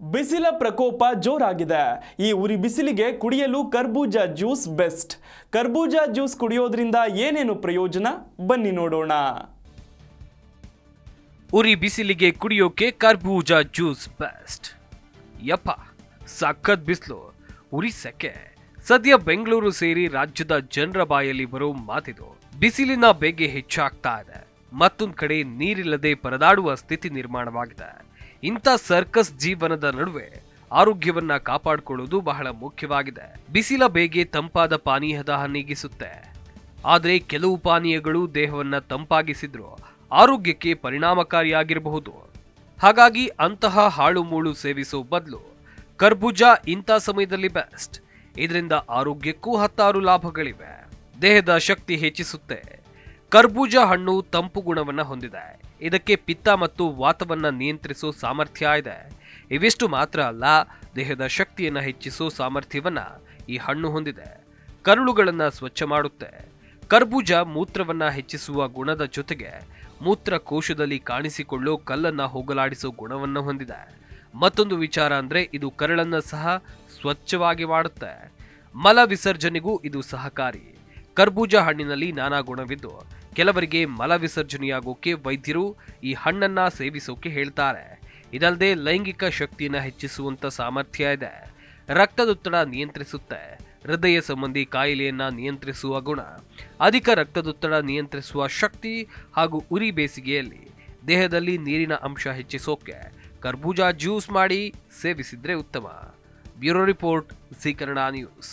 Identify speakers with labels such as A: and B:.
A: ಬಿಸಿಲ ಪ್ರಕೋಪ ಜೋರಾಗಿದೆ. ಈ ಉರಿ ಬಿಸಿಲಿಗೆ ಕುಡಿಯಲು ಕರ್ಬೂಜ ಜ್ಯೂಸ್ ಬೆಸ್ಟ್. ಕರ್ಬೂಜ ಜ್ಯೂಸ್ ಕುಡಿಯೋದ್ರಿಂದ ಏನೇನು ಪ್ರಯೋಜನ? ಬನ್ನಿ ನೋಡೋಣ.
B: ಉರಿ ಬಿಸಿಲಿಗೆ ಕುಡಿಯೋಕೆ ಕರ್ಬೂಜ ಜ್ಯೂಸ್ ಬೆಸ್ಟ್. ಯಪ್ಪ, ಸಖತ್ ಬಿಸಿಲು. ಉರಿ ಸೆಕೆ. ಸದ್ಯ ಬೆಂಗಳೂರು ಸೇರಿ ರಾಜ್ಯದ ಜನರ ಬಾಯಲ್ಲಿ ಬರೋ ಮಾತಿದು ಬಿಸಿಲಿನ ಬೇಗೆ ಹೆಚ್ಚಾಗ್ತಾ ಇದೆ. ಮತ್ತೊಂದು ಕಡೆ ನೀರಿಲ್ಲದೆ ಪರದಾಡುವ ಸ್ಥಿತಿ ನಿರ್ಮಾಣವಾಗಿದೆ. ಇಂಥ ಸರ್ಕಸ್ ಜೀವನದ ನಡುವೆ ಆರೋಗ್ಯವನ್ನ ಕಾಪಾಡಿಕೊಳ್ಳುವುದು ಬಹಳ ಮುಖ್ಯವಾಗಿದೆ. ಬಿಸಿಲ ಬೇಗೆ ತಂಪಾದ ಪಾನೀಯದ ನೀಗಿಸುತ್ತೆ ಆದರೆ ಕೆಲವು ಪಾನೀಯಗಳು ದೇಹವನ್ನ ತಂಪಾಗಿಸಿದ್ರು ಆರೋಗ್ಯಕ್ಕೆ ಪರಿಣಾಮಕಾರಿಯಾಗಿರಬಹುದು. ಹಾಗಾಗಿ ಅಂತಹ ಹಾಳು ಮೂಳು ಸೇವಿಸೋ ಬದಲು ಕರ್ಬೂಜ ಇಂಥ ಸಮಯದಲ್ಲಿ ಬೆಸ್ಟ್. ಇದರಿಂದ ಆರೋಗ್ಯಕ್ಕೂ ಹತ್ತಾರು ಲಾಭಗಳಿವೆ. ದೇಹದ ಶಕ್ತಿ ಹೆಚ್ಚಿಸುತ್ತೆ. ಕರ್ಬೂಜ ಹಣ್ಣು ತಂಪು ಗುಣವನ್ನು ಹೊಂದಿದೆ. ಇದಕ್ಕೆ ಪಿತ್ತ ಮತ್ತು ವಾತವನ್ನು ನಿಯಂತ್ರಿಸೋ ಸಾಮರ್ಥ್ಯ ಇದೆ. ಇವಿಷ್ಟು ಮಾತ್ರ ಅಲ್ಲ, ದೇಹದ ಶಕ್ತಿಯನ್ನು ಹೆಚ್ಚಿಸೋ ಸಾಮರ್ಥ್ಯವನ್ನ ಈ ಹಣ್ಣು ಹೊಂದಿದೆ. ಕರುಳುಗಳನ್ನು ಸ್ವಚ್ಛ ಮಾಡುತ್ತೆ. ಕರ್ಬೂಜ ಮೂತ್ರವನ್ನು ಹೆಚ್ಚಿಸುವ ಗುಣದ ಜೊತೆಗೆ ಮೂತ್ರಕೋಶದಲ್ಲಿ ಕಾಣಿಸಿಕೊಳ್ಳೋ ಕಲ್ಲನ್ನು ಹೋಗಲಾಡಿಸೋ ಗುಣವನ್ನು ಹೊಂದಿದೆ. ಮತ್ತೊಂದು ವಿಚಾರ ಅಂದರೆ ಇದು ಕರುಳನ್ನು ಸಹ ಸ್ವಚ್ಛವಾಗಿ ಮಾಡುತ್ತೆ. ಮಲ ವಿಸರ್ಜನೆಗೂ ಇದು ಸಹಕಾರಿ. ಕರ್ಬೂಜ ಹಣ್ಣಿನಲ್ಲಿ ನಾನಾ ಗುಣವಿದ್ದು, ಕೆಲವರಿಗೆ ಮಲ ವಿಸರ್ಜನೆಯಾಗೋಕೆ ವೈದ್ಯರು ಈ ಹಣ್ಣನ್ನ ಸೇವಿಸೋಕೆ ಹೇಳ್ತಾರೆ. ಇದಲ್ಲದೆ ಲೈಂಗಿಕ ಶಕ್ತಿಯನ್ನು ಹೆಚ್ಚಿಸುವಂತ ಸಾಮರ್ಥ್ಯ ಇದೆ. ರಕ್ತದೊತ್ತಡ ನಿಯಂತ್ರಿಸುತ್ತೆ. ಹೃದಯ ಸಂಬಂಧಿ ಕಾಯಿಲೆಯನ್ನು ನಿಯಂತ್ರಿಸುವ ಗುಣ. ಅಧಿಕ ರಕ್ತದೊತ್ತಡ ನಿಯಂತ್ರಿಸುವ ಶಕ್ತಿ ಹಾಗೂ ಉರಿ ಬೇಸಿಗೆಯಲ್ಲಿ ದೇಹದಲ್ಲಿ ನೀರಿನ ಅಂಶ ಹೆಚ್ಚಿಸೋಕೆ ಕರ್ಬೂಜ ಜ್ಯೂಸ್ ಮಾಡಿ ಸೇವಿಸಿದರೆ ಉತ್ತಮ. Bureau report Zee Kannada news.